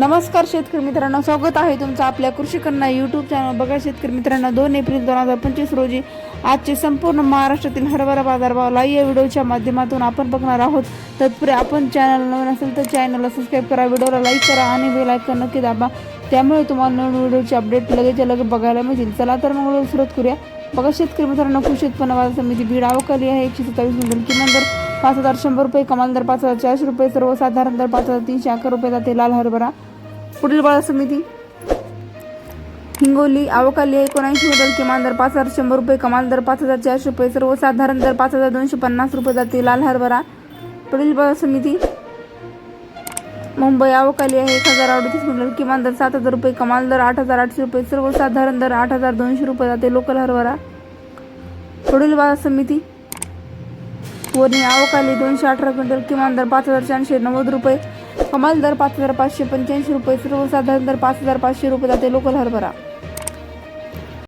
नमस्कार शेतकरी मित्रांनो स्वागत आहे तुमचं आपल्या कृषीकन्या यूट्यूब चॅनल बघा शेतकरी मित्रांनो दोन एप्रिल दोन हजार पंचवीस रोजी आजचे संपूर्ण महाराष्ट्रातील हरभरा बाजारभावला या व्हिडिओच्या माध्यमातून आपण बघणार आहोत. तत्पुरे आपण चॅनल नवीन असेल तर चॅनलला सबस्क्राईब करा व्हिडिओला लाईक करा आणि बेल आयकॉन नक्की दाबा. त्यामुळे तुम्हाला नवीन व्हिडिओचे अपडेट लगेच लगेच बघायला मिळतील चला तर मग व्हिडिओ सुरुवात करूया. बघा शेतकरी मित्रांनो कृषी उत्पन्न बाजार समिती बीड अवकाली आहे. एकशे सत्तावीस क्विंटल किमान दर पाच हजार शंभर रुपये कमाल दर पाच हजार चारशे रुपये सर्वसाधारण दर पाच हजार तीनशे अकरा रुपये जाते लाल हरभरा. पुढील बाजार समिती. हिंगोली अवकाली एकोणऐंशी क्विंटल किमान दर पाच हजार शंभर रुपये कमाल दर पाच हजार चारशे रुपये सर्वसाधारण दर पाच हजार दोनशे पन्नास रुपये जाते लाल हरभरा. पुढील बाजार समिती. मुंबई अवकाली आहे एक हजार अडतीस क्विंटल किमान दर सात हजार रुपये कमाल दर आठ हजार आठशे रुपये सर्वसाधारण दर आठ हजार दोनशे रुपये जाते लोकल हरभरा. पुढील बाजार समिती. वरणी अवकाली दोनशे अठरा क्विंटल किमान दर पाच हजार चारशे नव्वद रुपये. कमाल दर पाच हजार पाचशे पंच्याऐंशी रुपये सर्वसाधारण दर पाच हजार पाचशे रुपये जाते लोकल हरभरा.